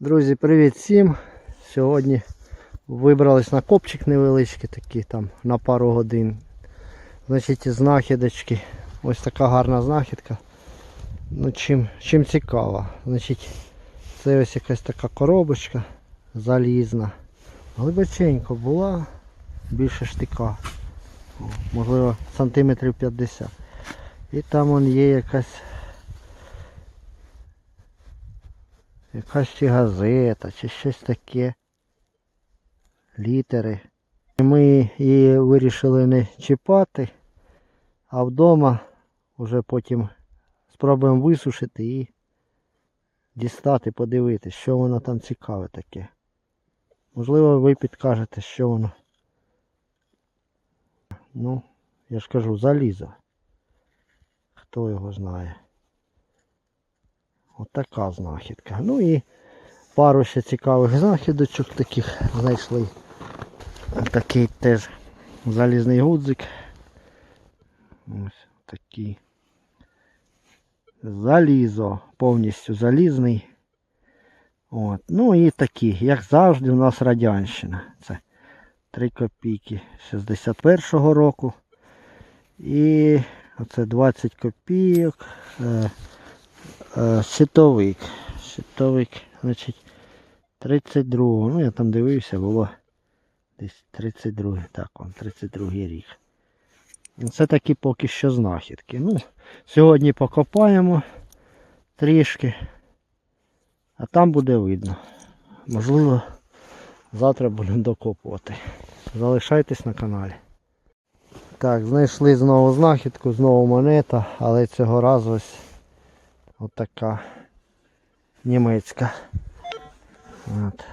Друзі, привіт всім! Сьогодні вибрались на копчик невеличкий, такий там на пару годин. Значить, знахідочки. Ось така гарна знахідка. Ну, чим, чим цікава. Значить, це ось якась така коробочка залізна. Глибоченько була, більше штика. Можливо, сантиметрів 50. І там он є якась якась чи газета, чи щось таке. Літери. Ми її вирішили не чіпати, а вдома вже потім спробуємо висушити і дістати, подивитися, що воно там цікаве таке. Можливо, ви підкажете, що воно. Ну, я ж кажу, залізо. Хто його знає. Отака знахідка. Ну і пару ще цікавих знахідочок таких знайшли. Такий теж залізний гудзик. Ось такий. Залізо, повністю залізний. От. Ну і такі, як завжди, у нас радянщина. Це 3 копійки 61-го року. І оце 20 копійок. Е, Щитовик. Щитовик, значить, 32-го. Ну я там дивився, було десь 32 Так, он 32 рік. Це такі поки що знахідки. Ну, сьогодні покопаємо трішки, а там буде видно. Можливо, завтра будемо докопувати. Залишайтесь на каналі. Так, знайшли знову знахідку, знову монета, але цього разу ось Отака німецька. От.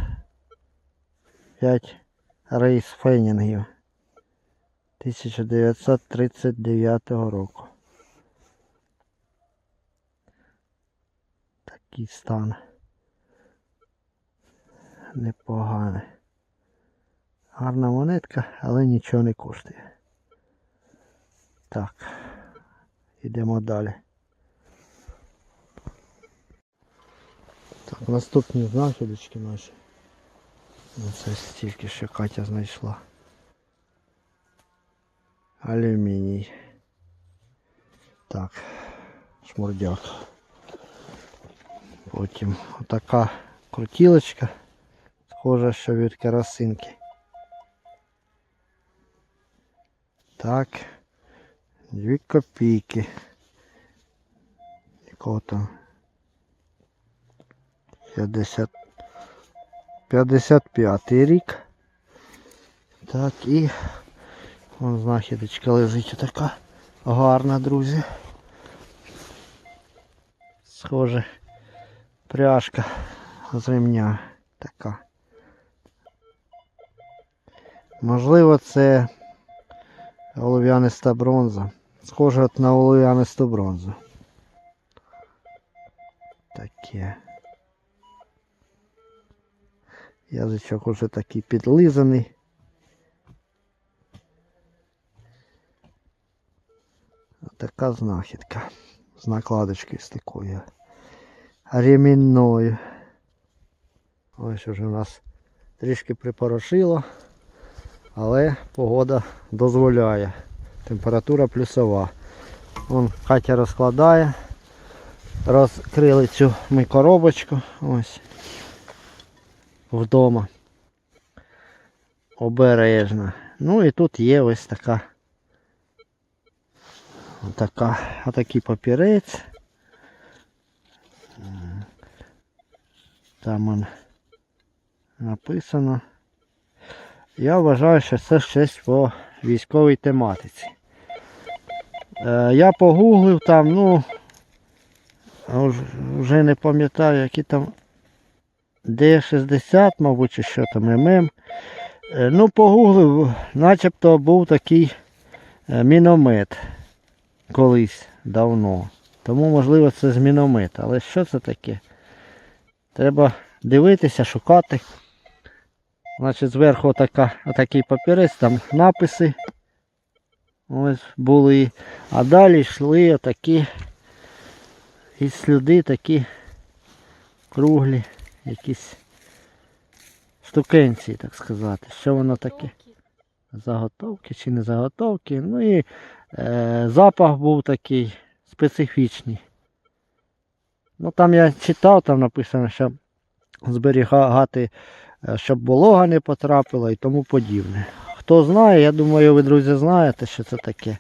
5 рейс фенінгів 1939 року. Такий стан. Непоганий. Гарна монетка, але нічого не коштує. Так, йдемо далі. Так, наступні знахідочки наші. Оце стільки що Катя знайшла. Алюміній. Так, шмурдяк. Потім отака крутілочка. Схожа, що від керосинки. Так. Дві копійки. Якого там 50, 55 рік. Так, і вон знахідочка лежить така гарна, друзі. Схоже, пряжка з ремня така. Можливо, це олов'яниста бронза. Схоже от на олов'янисту бронзу. Таке. Язичок уже такий підлизаний. Така знахідка. З накладочкою з такою ремінною. Ось уже у нас трішки припорошило, але погода дозволяє. Температура плюсова. Вон Катя розкладає. Розкрили цю ми коробочку. Ось вдома. Обережно. Ну і тут є ось така. Така, отакий папірець. Там он написано. Я вважаю, що це щось по військовій тематиці. Е, я погуглив там, ну, вже не пам'ятаю, які там Д60, мабуть, чи що там ММ. Е, Ну, погуглив, начебто був такий е, міномет колись давно. Тому, можливо, це з міномета. Але що це таке? Треба дивитися, шукати. Значить, зверху отака, отакий папірець, там написи. Ось були. А далі йшли отакі і сліди такі круглі. Якісь штукенції, так сказати. Що воно таке? Заготовки чи не заготовки. Ну і е, запах був такий специфічний. Ну там я читав, там написано, що зберігати, е, щоб волога не потрапила і тому подібне. Хто знає, я думаю, ви, друзі, знаєте, що це таке.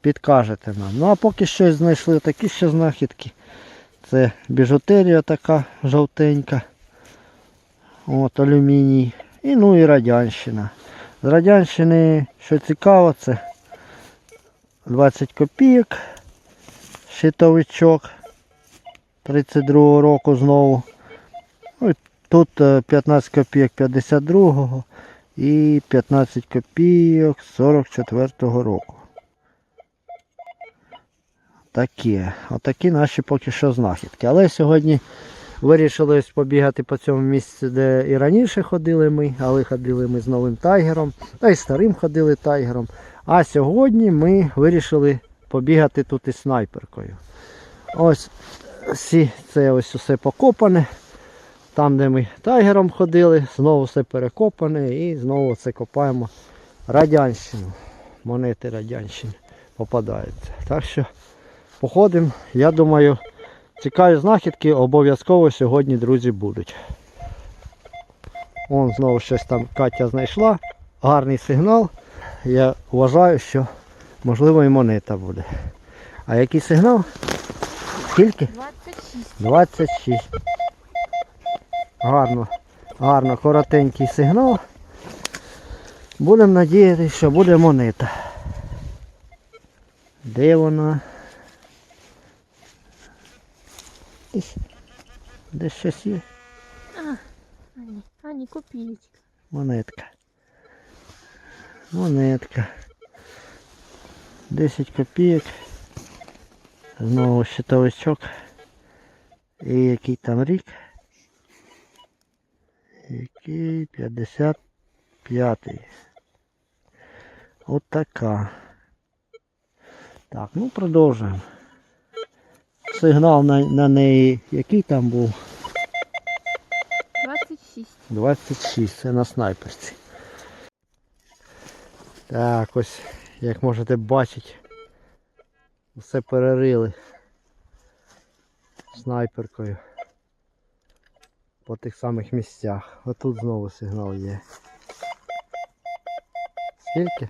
Підкажете нам. Ну а поки щось знайшли такі ще знахідки. Це біжутерія така жовтенька. От алюміній. І ну і радянщина. З радянщини, що цікаво, це 20 копійок. Щитовичок 32 року знову. Ну, тут е, 15 копійок 52-го і 15 копійок 44-го року. Такі. Отакі наші поки що знахідки. Але сьогодні вирішили побігати по цьому місці, де і раніше ходили ми, але ходили ми з новим тайгером, та й старим ходили тайгером. А сьогодні ми вирішили побігати тут із снайперкою. Ось всі, це ось усе покопане. Там, де ми тайгером ходили, знову все перекопане і знову це копаємо радянщину. Монети радянщини попадаються. Так що походимо, я думаю, цікаві знахідки обов'язково сьогодні, друзі, будуть. Вон знову щось там Катя знайшла. Гарний сигнал. Я вважаю, що можливо і монета буде. А який сигнал? Скільки? 26. 26. Гарно, гарно, коротенький сигнал. Будемо надіятися, що буде монета. Де вона? Десь, десь щось є. Ані, Ані, копієчка. Монетка. Монетка. 10 копійок. Знову щитовичок. І який там рік? Який 55-й. От. Так, ну продовжуємо. Сигнал на, на неї який там був? 26. 26, це на снайперці. Так, ось, як можете бачити, все перерили снайперкою по тих самих місцях. Отут знову сигнал є. Скільки?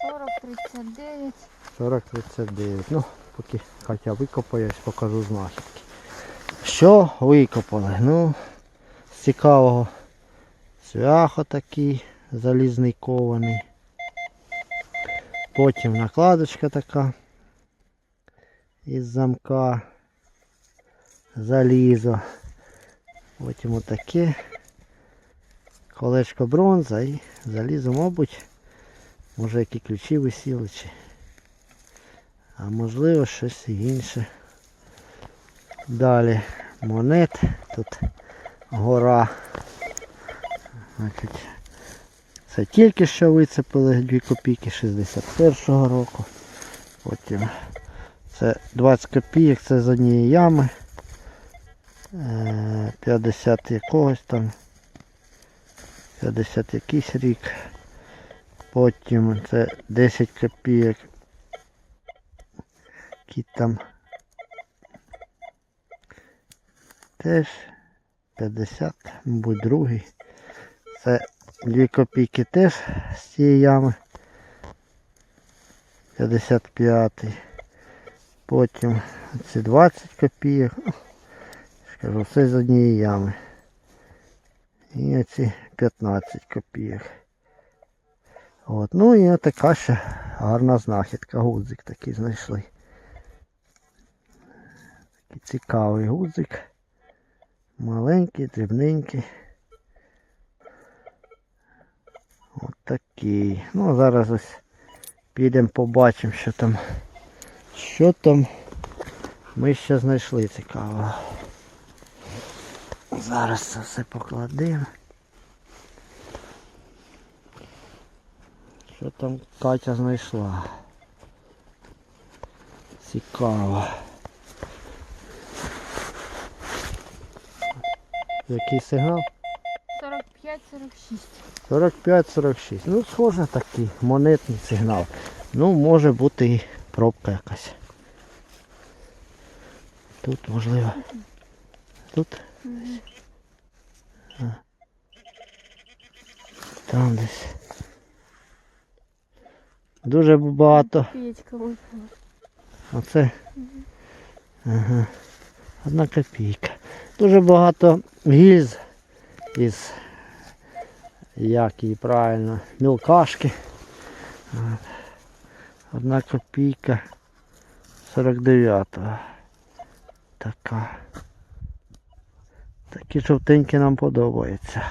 40, 39. 40-39. Ну, поки Катя викопає, покажу знахідки. Що викопали? Ну, з цікавого. Цвях отакий залізний кований. Потім накладочка така із замка. Залізо. Потім отаке. Колечко бронза і залізо, мабуть, може які ключі висіли чи. А можливо щось інше. Далі монет. Тут гора. Це тільки що вицепили 2 копійки 61-го року. Потім це 20 копійок, це з однієї ями. Е, 50 якогось там. 50 якийсь рік. Потім це 10 копійок. Які там теж 50, мабуть, другий. Це 2 копійки теж з цієї ями. 55. Потім ці 20 копійок. Скажу, все з однієї ями. І оці 15 копійок. От. Ну і така ще гарна знахідка. Гудзик такий знайшли. Цікавий гудзик. Маленький, дрібненький. От такий. Ну зараз ось підемо побачимо, що там. Що там ми ще знайшли цікавого. Зараз це все покладемо. Що там Катя знайшла? Цікаво. Який сигнал? 45-46. 45-46. Ну, схоже такий монетний сигнал. Ну, може бути і пробка якась. Тут можливо. Тут. Там десь. Дуже багато. Оце. Ага. Одна копійка. Дуже багато гільз із як її правильно, мілкашки. Одна копійка 49-го. Така. Такі жовтенькі нам подобаються.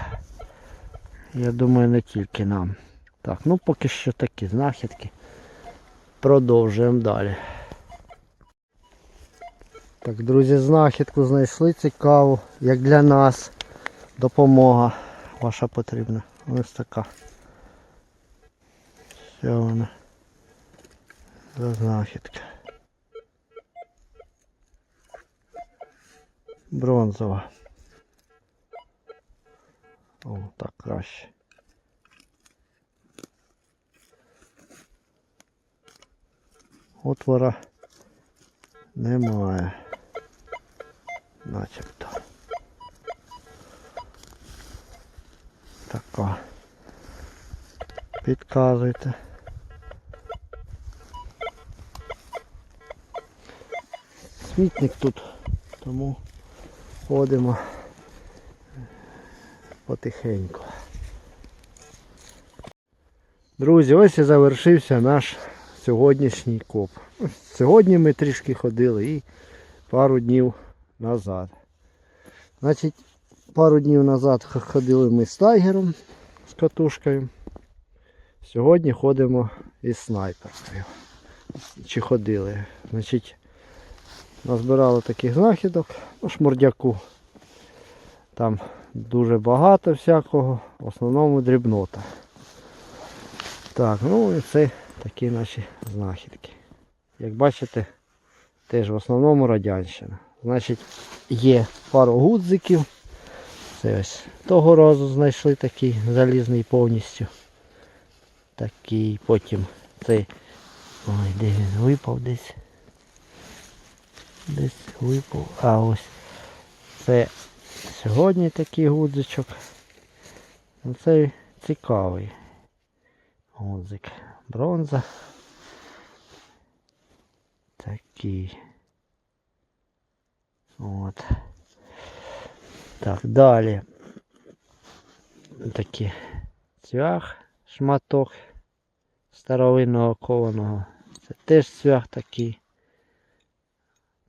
Я думаю, не тільки нам. Так, ну поки що такі знахідки. Продовжуємо далі. Так, друзі, знахідку знайшли цікаву, як для нас. Допомога ваша потрібна. Ось така. Що вона? За знахідка. Бронзова. О, так краще. Отвора немає. Начебто. Така. Підказуйте. Смітник тут, тому ходимо потихеньку. Друзі, ось і завершився наш сьогоднішній коп. Сьогодні ми трішки ходили і пару днів назад. Значить, пару днів назад ходили ми з тайгером, з катушкою. Сьогодні ходимо із снайперкою. Чи ходили. Значить, назбирали таких знахідок, ну, шмурдяку. Там дуже багато всякого, в основному дрібнота. Так, ну і це такі наші знахідки. Як бачите, теж в основному радянщина. Значить, є пару гудзиків. Це ось того разу знайшли такий залізний повністю. Такий, потім цей. Ой, де він випав десь. Десь випав. А ось. Це сьогодні такий гудзичок. Ну, Це цікавий гудзик. Бронза. Такий. От. Так, далі. Такий цвях, шматок старовинного кованого. Це теж цвях такий.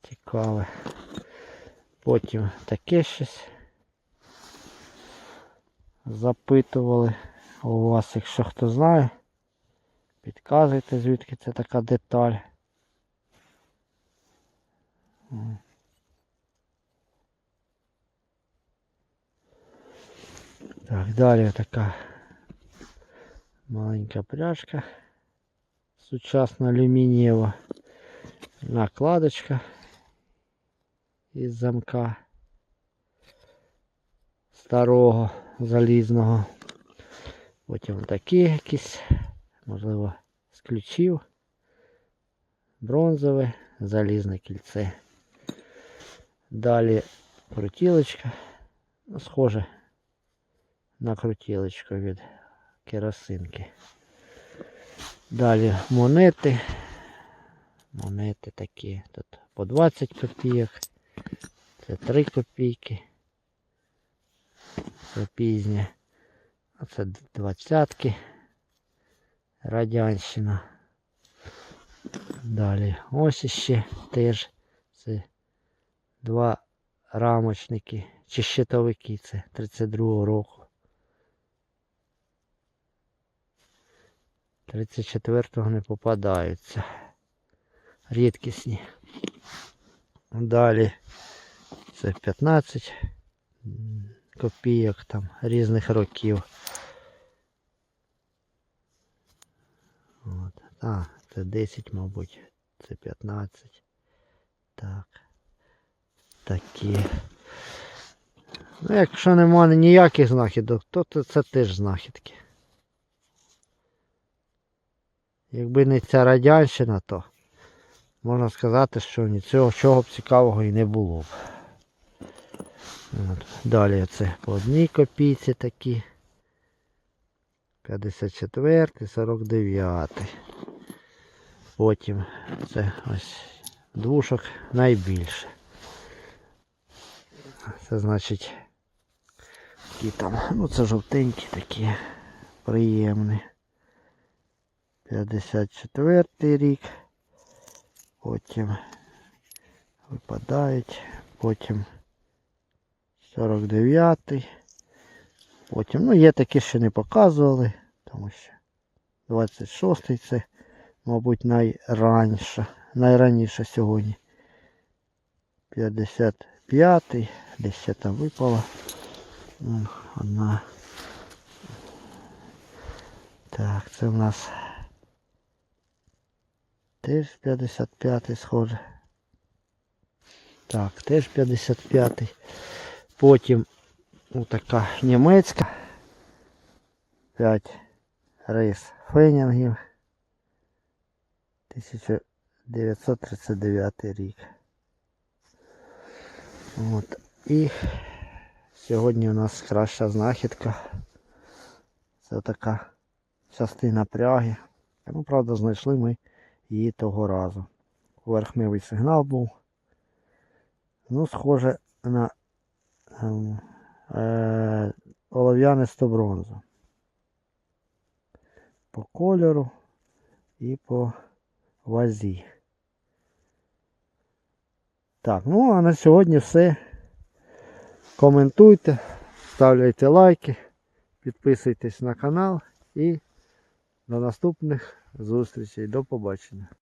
Цікаве. Потім таке щось. Запитували у вас, якщо хто знає. Підказуйте, звідки це така деталь. Так, далі така маленька пряжка. Сучасна алюмінієва накладочка із замка старого залізного. Потім такі якісь, можливо, з ключів. Бронзове, залізне кільце. Далі крутілочка. Ну, схоже на крутілочку від керосинки. Далі монети. Монети такі. Тут по 20 копійок. Це 3 копійки. Це пізнє. А це двадцятки. Радянщина. Далі ось іще теж це два рамочники чи щитовики. Це 32-го року. 34-го не попадаються. Рідкісні. Далі це 15 копійок там різних років. От. А, це 10, мабуть. Це 15. Так. Такі. Ну, якщо немає ніяких знахідок, то це, теж знахідки. Якби не ця радянщина, то можна сказати, що нічого чого б цікавого і не було б. От. Далі це по одній копійці такі. 54, 49. Потім це ось двушок найбільше. Це значить такі там, ну це жовтенькі такі приємні. 54 рік. Потім випадають. Потім 49. Потім, ну є такі, що не показували, тому що 26 це, мабуть, найраніше, найраніше сьогодні. 55, десь ще там випало. М, Одна. Так, це в нас теж 55 схоже. Так, теж 55. Потім така німецька. 5 рейс фенінгів. 1939 рік. От. І сьогодні у нас краща знахідка. Це така частина пряги. Ну, правда, знайшли ми її того разу. Поверхневий сигнал був. Ну, схоже на ем, е, олов'янисту бронзу. По кольору і по вазі. Так, ну а на сьогодні все. Коментуйте, ставляйте лайки, підписуйтесь на канал і до наступних зустрічей. До побачення.